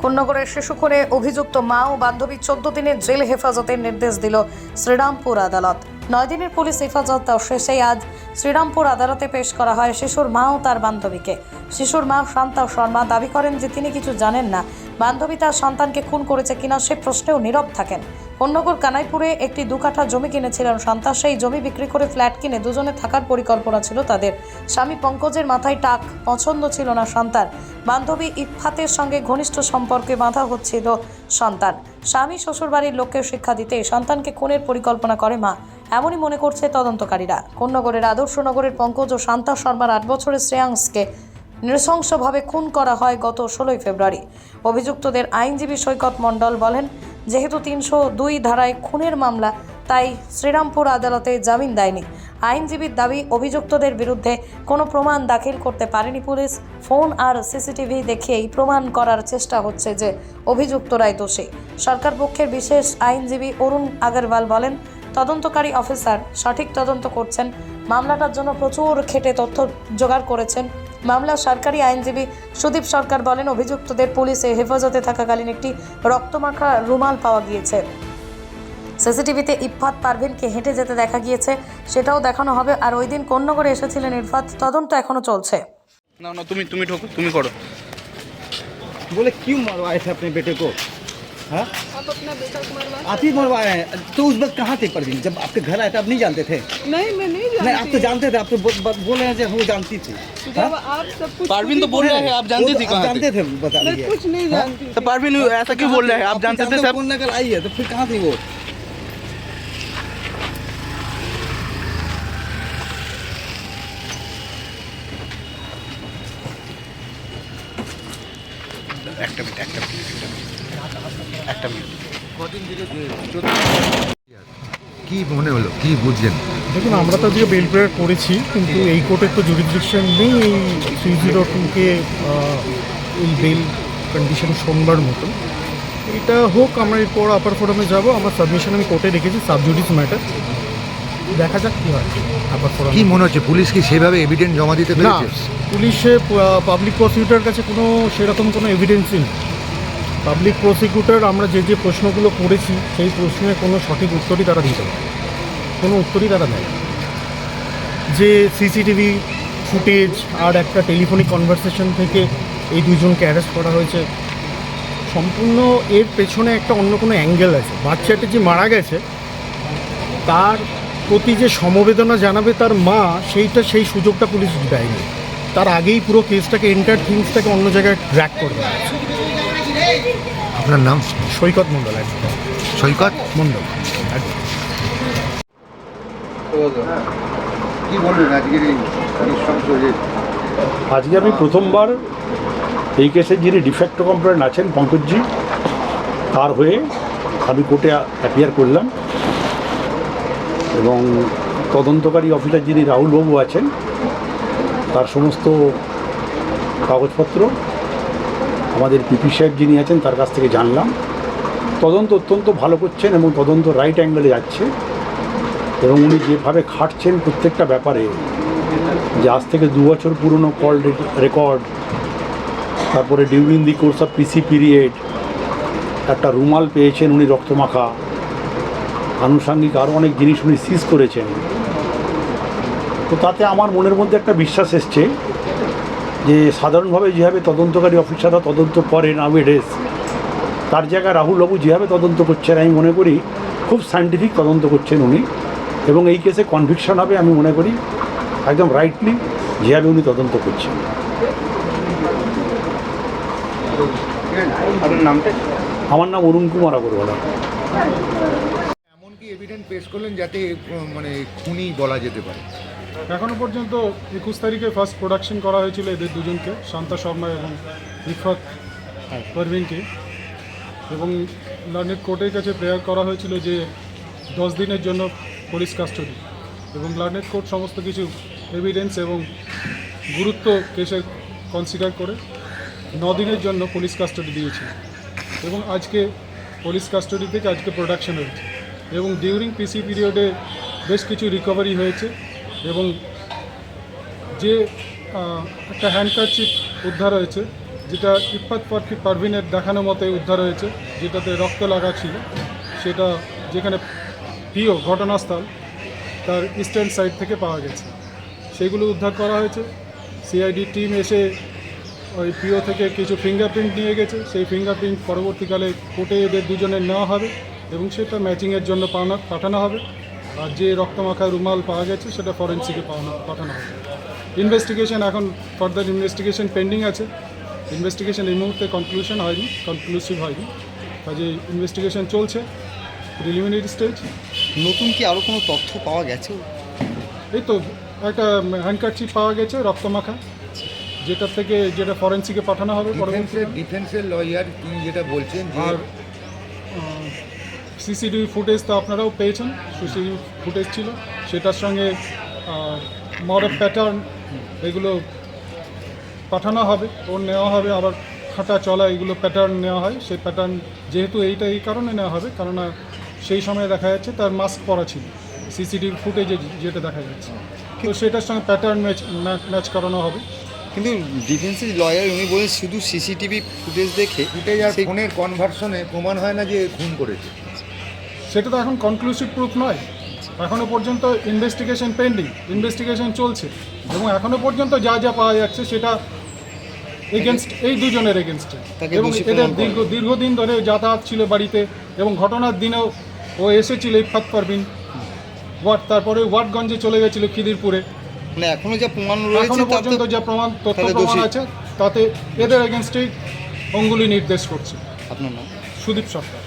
কোন্নগরের শিশু খুনে অভিযুক্ত মা ও বান্ধবী চোদ্দ দিনের জেল হেফাজতের নির্দেশ দিল শ্রীরামপুর আদালত। নয় দিনের পুলিশ হেফাজত শেষে আজ শ্রীরামপুর আদালতে পেশ করা হয় শিশুর মা ও তার বান্ধবীকে। শিশুর মা শান্তা শর্মা দাবি করেন যে তিনি কিছু জানেন না। বান্ধবী তার সন্তানকে খুন করেছে কিনা সে প্রশ্নেও নীরব থাকেন। কন্যগর কানাইপুরে একটি দু কাঠা জমি কিনেছিলেন শান্তা সেই জমি বিক্রি করে ফ্ল্যাট কিনে দুজনে থাকার পরিকল্পনা ছিল তাদের। স্বামী পঙ্কজের মাথায় টাক, পছন্দ ছিল না সন্তান। বান্ধবী ইফাতের সঙ্গে ঘনিষ্ঠ সম্পর্কে বাঁধা হচ্ছিল সন্তান। স্বামী শ্বশুরবাড়ির লোককে শিক্ষা দিতে সন্তানকে খুনের পরিকল্পনা করে মা। এমনই মনে করছে তদন্তকারীরা। কোন্নগরের আদর্শনগরের পঙ্কজ ও শান্তা শর্মার আট বছরের শ্রেয়াংসকে নৃশংসভাবে খুন করা হয় গত ষোলোই ফেব্রুয়ারি। অভিযুক্তদের আইনজীবী সৈকত মণ্ডল বলেন, যেহেতু তিনশো দুই ধারায় খুনের মামলা, তাই শ্রীরামপুর আদালতে জামিন দেয়নি। আইনজীবীর দাবি, অভিযুক্তদের বিরুদ্ধে কোনো প্রমাণ দাখিল করতে পারেনি পুলিশ। ফোন আর সিসিটিভি দেখিয়েই প্রমাণ করার চেষ্টা হচ্ছে যে অভিযুক্তরাই দোষী। সরকার পক্ষের বিশেষ আইনজীবী অরুণ আগরওয়াল বলেন, তদন্তকারী অফিসার সঠিক তদন্ত করছেন। মামলাটার জন্য প্রচুর খেটে তথ্য জোগাড় করেছেন মামলা সরকারি আইনজীবী সুদীপ সরকার বলেন অভিযুক্তদের পুলিশে হেফাজতে থাকাকালীন একটি রক্তমাখা রুমাল পাওয়া গিয়েছে। সিসিটিভিতে ইফাত পারভিনকে হেঁটে যেতে দেখা গিয়েছে সেটাও দেখানো হবে। আর ওই দিন কোন নগরে এসেছিলেন ইরফাত তদন্ত এখনও চলছে। না না তুমি তুমি ঠোকো তুমি করো। বলে কি মারো আইসে আপনি বেটে কো? हाँ? आप अपना बेटा को मरवा आप ही मरवाए हैं। तो उस वक्त कहाँ थे परवीन? जब आपके घर आए थे आप नहीं जानते थे? नहीं मैं नहीं नहीं आप तो जानते थे आप तो बोल रहे हैं वो जानती थी। जब आप सब कुछ पारवीन तो बोल रहे हैं आप जानती थी तो कहाँ जानते थे थे बता मैं कुछ नहीं हाँ? जानती तो पारवीन ऐसा क्यों बोल रहे हैं? आप जानते थे सब? आई है तो फिर कहाँ थी वो? একটা মিনিট একটা মিনিট একটা মিনিট কি মনে হলো? কি বুঝলেন? দেখুন আমরা তো আজকে বেল প্রেয়ার করেছি কিন্তু এই কোর্টের তো জুরিডিকশন নেই এই থ্রি জিরো টুকে এই বেল কন্ডিশন শোনবার মতো। এটা হোক আমরা এরপর আপার ফোরামে যাব। আমার সাবমিশন আমি কোর্টে রেখেছি সাবজুডিস ম্যাটার দেখা যাক কী হয় আপার ফোরাম কি মনে হচ্ছে পুলিশ কি সেভাবে এভিডেন্স জমা দিতে না পেরেছে পুলিশে পাবলিক প্রসিকিউটার কাছে কোনো সেরকম কোনো এভিডেন্সই নেই পাবলিক প্রসিকিউটর আমরা যে যে প্রশ্নগুলো করেছি সেই প্রশ্নের কোনো সঠিক উত্তরই তারা দিতে পারে না। কোনো উত্তরই তারা দেয় না। যে সিসিটিভি ফুটেজ আর একটা টেলিফোনিক কনভারসেশন থেকে এই দুজনকে অ্যারেস্ট করা হয়েছে সম্পূর্ণ এর পেছনে একটা অন্য কোনো অ্যাঙ্গেল আছে বাচ্চাটি যে মারা গেছে তার প্রতি যে সমবেদনা জানাবে তার মা সেইটা সেই সুযোগটা পুলিশ দেয়নি। তার আগেই পুরো কেসটাকে এন্টার থিংসটাকে অন্য জায়গায় ট্র্যাক করে দেওয়া হয়েছে। আপনার নাম? সৈকত মণ্ডল একদম সৈকত মণ্ডল। যে আজকে আমি প্রথমবার এই কেসে যিনি ডিফেক্ট কমপ্লেন আছেন পঙ্কজজি তার হয়ে আমি কোর্টে অ্যাপিয়ার করলাম। এবং তদন্তকারী অফিসার যিনি রাহুলবাবু আছেন, তার সমস্ত কাগজপত্র আমাদের পিপি সাহেব যিনি আছেন, তার কাছ থেকে জানলাম। তদন্ত অত্যন্ত ভালো করছেন এবং তদন্ত রাইট অ্যাঙ্গেলে যাচ্ছে। এবং উনি যেভাবে খাটছেন প্রত্যেকটা ব্যাপারে, যে আজ থেকে দু বছর পুরনো কল রেকর্ড তারপরে during the course of PC period একটা রুমাল পেয়েছেন উনি রক্তমাখা। আনুষাঙ্গিক আরও অনেক জিনিস উনি সিজ করেছেন। তো তাতে আমার মনের মধ্যে একটা বিশ্বাস এসছে যে সাধারণভাবে যেভাবে তদন্তকারী অফিসাররা তদন্ত করেন আউডেস তার জায়গায় রাহুলবাবু যেভাবে তদন্ত করছেন আমি মনে করি খুব সায়েন্টিফিক তদন্ত করছেন উনি এবং এই কেসে কনভিকশন হবে আমি মনে করি একদম রাইটলি যেভাবে উনি তদন্ত করছেন। আমার নাম অরুণ কুমার আগরওয়ালা। এভিডেন্স পেশ করলেন যাতে মানে খুনি বলা যেতে পারে। এখনও পর্যন্ত একুশ তারিখে ফার্স্ট প্রোডাকশন করা হয়েছিল এদের দুজনকে, শান্তা শর্মা এবং ইফাত পারভিনকে। এবং লার্নেট কোর্টের কাছে প্রেয়ার করা হয়েছিল যে দশ দিনের জন্য পুলিশ কাস্টডি এবং লার্নেট কোর্ট সমস্ত কিছু এভিডেন্স এবং গুরুত্ব কেসের কনসিডার করে ন দিনের জন্য পুলিশ কাস্টডি দিয়েছিল। এবং আজকে পুলিশ কাস্টডি থেকে আজকে প্রোডাকশন হয়েছে। এবং ডিউরিং পিসি পিরিয়ডে বেশ কিছু রিকভারি হয়েছে এবং যে একটা হ্যান্ডকারচিপ উদ্ধার হয়েছে, যেটা ইফাত পারফি পারভিনের দেখানো মতে উদ্ধার হয়েছে, যেটাতে রক্ত লাগা ছিল, সেটা যেখানে প্রিয় ঘটনাস্থল, তার ইস্টার্ন সাইড থেকে পাওয়া গেছে। সেগুলো উদ্ধার করা হয়েছে। সিআইডি টিম এসে ওই পিও থেকে কিছু ফিঙ্গারপ্রিন্ট নিয়ে গেছে। সেই ফিঙ্গারপ্রিন্ট পরবর্তীকালে কোর্টে এদের দুজনের নেওয়া হবে। এবং সেটা ম্যাচিংয়ের জন্য পাওনা পাঠানো হবে। আর যে রক্তমাখা রুমাল পাওয়া গেছে সেটা ফরেন্সিকে পাওয়ানো পাঠানো হবে। ইনভেস্টিগেশন এখন ফার্দার ইনভেস্টিগেশন পেন্ডিং আছে। ইনভেস্টিগেশন এই মুহূর্তে কনক্লুশন হয়নি কনক্লুসিভ হয়নি। কাজে ইনভেস্টিগেশন চলছে প্রিলিমিনারি স্টেজ নতুন কি আরও কোনো তথ্য পাওয়া গেছে? এই তো একটা হ্যান্ডকারচিপ পাওয়া গেছে রক্তমাখা। যেটা থেকে যেটা ফরেন্সিকে পাঠানো হবে ডিফেন্সের লয়ার তিনি যেটা বলছেন আর সিসিটিভি ফুটেজ তো আপনারাও পেয়েছেন সিসিটিভি ফুটেজ ছিল। সেটার সঙ্গে মডেল প্যাটার্ন এগুলো পাঠানো হবে ও নেওয়া হবে আবার হাঁটা চলা এগুলো প্যাটার্ন নেওয়া হয়। সেই প্যাটার্ন যেহেতু এইটা এই কারণে নেওয়া হবে কেননা সেই সময় দেখা যাচ্ছে তার মাস্ক পরা ছিল সিসিটিভি ফুটেজে যেটা দেখা যাচ্ছে। তো সেটার সঙ্গে প্যাটার্ন ম্যাচ ম্যাচ করানো হবে। কিন্তু ডিফেন্সের লয়ার উনি বলেন শুধু সিসিটিভি ফুটেজ দেখে ফুটেজ আর ফোনের কনভার্সনে প্রমাণ হয় না যে খুন করেছে। সেটা তো এখন কনক্লুসিভ প্রুফ নয়। এখনও পর্যন্ত ইনভেস্টিগেশন পেন্ডিং ইনভেস্টিগেশন চলছে। এবং এখনও পর্যন্ত যা যা পাওয়া যাচ্ছে সেটা এগেনস্ট এই দুজনের এগেনস্টে এবং এদের দীর্ঘ দীর্ঘদিন ধরে যাতায়াত ছিল বাড়িতে এবং ঘটনার দিনেও ও এসেছিল ইফাত পারবিন ওয়ার্ড তারপরে ওয়ার্ডগঞ্জে চলে গেছিল খিদিরপুরে। মানে এখনও যা প্রমাণ রয়েছে পর্যন্ত যা প্রমাণ তথ্য প্রমাণ আছে তাতে এদের এগেনস্টেই অঙ্গুলি নির্দেশ করছে। আপনার নাম? সুদীপ সরকার।